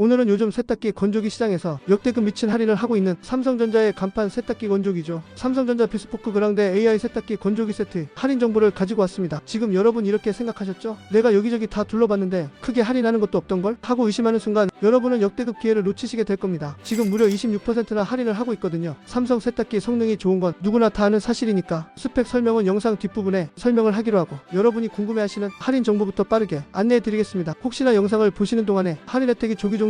오늘은 요즘 세탁기 건조기 시장에서 역대급 미친 할인을 하고 있는 삼성전자의 간판 세탁기 건조기죠. 삼성전자 비스포크 그랑데 AI 세탁기 건조기 세트 할인 정보를 가지고 왔습니다. 지금 여러분 이렇게 생각하셨죠? 내가 여기저기 다 둘러봤는데 크게 할인하는 것도 없던 걸 하고 의심하는 순간 여러분은 역대급 기회를 놓치시게 될 겁니다. 지금 무려 26%나 할인을 하고 있거든요. 삼성 세탁기 성능이 좋은 건 누구나 다 아는 사실이니까 스펙 설명은 영상 뒷부분에 설명을 하기로 하고 여러분이 궁금해하시는 할인 정보부터 빠르게 안내해 드리겠습니다. 혹시나 영상을 보시는 동안에 할인 혜택이 조기 종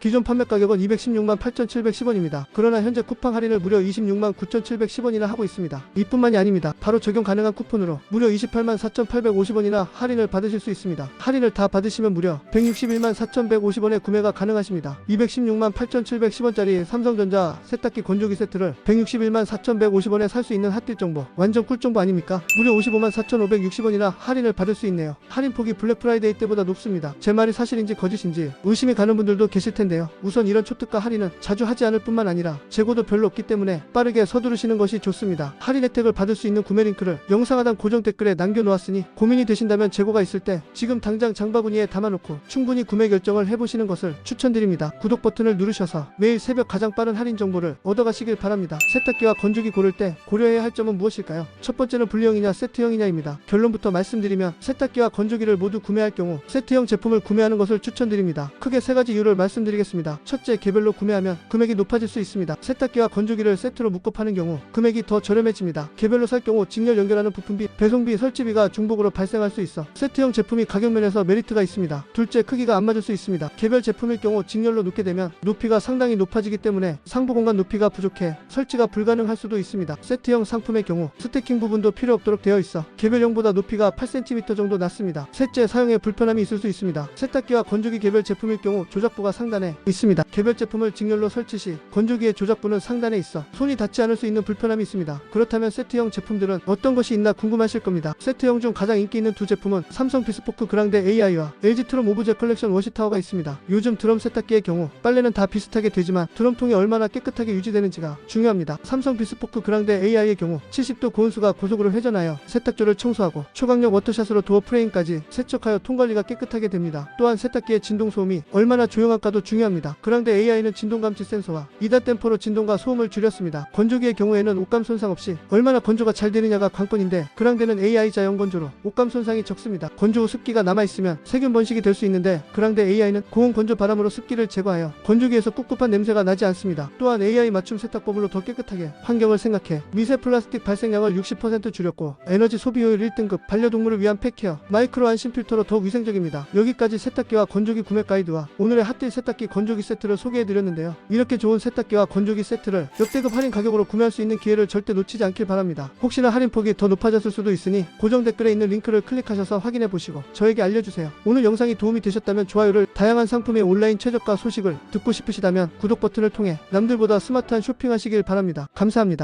기존 판매 가격은 216만 8,710원입니다. 그러나 현재 쿠팡 할인을 무려 26만 9,710원이나 하고 있습니다. 이뿐만이 아닙니다. 바로 적용 가능한 쿠폰으로 무려 28만 4,850원이나 할인을 받으실 수 있습니다. 할인을 다 받으시면 무려 161만 4,150원에 구매가 가능하십니다. 216만 8,710원짜리 삼성전자 세탁기 건조기 세트를 161만 4,150원에 살 수 있는 핫딜 정보. 완전 꿀 정보 아닙니까? 무려 55만 4,560원이나 할인을 받을 수 있네요. 할인 폭이 블랙 프라이데이 때보다 높습니다. 제 말이 사실인지 거짓인지 의심이 가는 분들도 계실 텐데 요. 우선 이런 초특가 할인은 자주 하지 않을 뿐만 아니라 재고도 별로 없기 때문에 빠르게 서두르시는 것이 좋습니다. 할인 혜택을 받을 수 있는 구매 링크를 영상 하단 고정 댓글에 남겨놓았으니 고민이 되신다면 재고가 있을 때 지금 당장 장바구니에 담아놓고 충분히 구매 결정을 해보시는 것을 추천드립니다. 구독 버튼을 누르셔서 매일 새벽 가장 빠른 할인 정보를 얻어가시길 바랍니다. 세탁기와 건조기 고를 때 고려해야 할 점은 무엇일까요? 첫 번째는 분리형이냐 세트형이냐입니다. 결론부터 말씀드리면 세탁기와 건조기를 모두 구매할 경우 세트형 제품을 구매하는 것을 추천드립니다. 크게 세 가지 이유를 말씀드리겠습니다. 첫째, 개별로 구매하면 금액이 높아질 수 있습니다. 세탁기와 건조기를 세트로 묶어 파는 경우 금액이 더 저렴해집니다. 개별로 살 경우 직렬 연결하는 부품비, 배송비, 설치비가 중복으로 발생할 수 있어 세트형 제품이 가격 면에서 메리트가 있습니다. 둘째, 크기가 안 맞을 수 있습니다. 개별 제품일 경우 직렬로 놓게 되면 높이가 상당히 높아지기 때문에 상부 공간 높이가 부족해 설치가 불가능할 수도 있습니다. 세트형 상품의 경우 스태킹 부분도 필요 없도록 되어 있어 개별형보다 높이가 8cm 정도 낮습니다. 셋째, 사용에 불편함이 있을 수 있습니다. 세탁기와 건조기 개별 제품일 경우 조작부가 상단에 있습니다. 개별 제품을 직렬로 설치 시 건조기의 조작부는 상단에 있어 손이 닿지 않을 수 있는 불편함이 있습니다. 그렇다면 세트형 제품들은 어떤 것이 있나 궁금하실 겁니다. 세트형 중 가장 인기 있는 두 제품은 삼성 비스포크 그랑데 AI와 LG 트럼 오브제 컬렉션 워시타워가 있습니다. 요즘 드럼 세탁기의 경우 빨래는 다 비슷하게 되지만 드럼통이 얼마나 깨끗하게 유지되는지가 중요합니다. 삼성 비스포크 그랑데 AI의 경우 70도 고온수가 고속으로 회전하여 세탁조를 청소하고 초강력 워터샷으로 도어 프레임까지 세척하여 통관리가 깨끗하게 됩니다. 또한 세탁기의 진동 소음이 얼마나 조용할까도 중요합니다. 그런데 AI는 진동 감지 센서와 2단 댐퍼로 진동과 소음을 줄였습니다. 건조기의 경우에는 옷감 손상 없이 얼마나 건조가 잘 되느냐가 관건인데 그랑데는 AI 자연 건조로 옷감 손상이 적습니다. 건조 후 습기가 남아 있으면 세균 번식이 될 수 있는데 그랑데 AI는 고온 건조 바람으로 습기를 제거하여 건조기에서 꿉꿉한 냄새가 나지 않습니다. 또한 AI 맞춤 세탁법으로 더 깨끗하게 환경을 생각해 미세 플라스틱 발생량을 60% 줄였고 에너지 소비 효율 1등급 반려동물을 위한 팩케어 마이크로 안심 필터로 더욱 위생적입니다. 여기까지 세탁기와 건조기 구매 가이드와 오늘의 핫딜 세탁기 건조기 세트를 소개해드렸는데요. 이렇게 좋은 세탁기와 건조기 세트를 역대급 할인 가격으로 구매할 수 있는 기회를 절대 놓치지 않길 바랍니다. 혹시나 할인폭이 더 높아졌을 수도 있으니 고정 댓글에 있는 링크를 클릭하셔서 확인해 보시고 저에게 알려주세요. 오늘 영상이 도움이 되셨다면 좋아요를 다양한 상품의 온라인 최저가 소식을 듣고 싶으시다면 구독 버튼을 통해 남들보다 스마트한 쇼핑하시길 바랍니다. 감사합니다.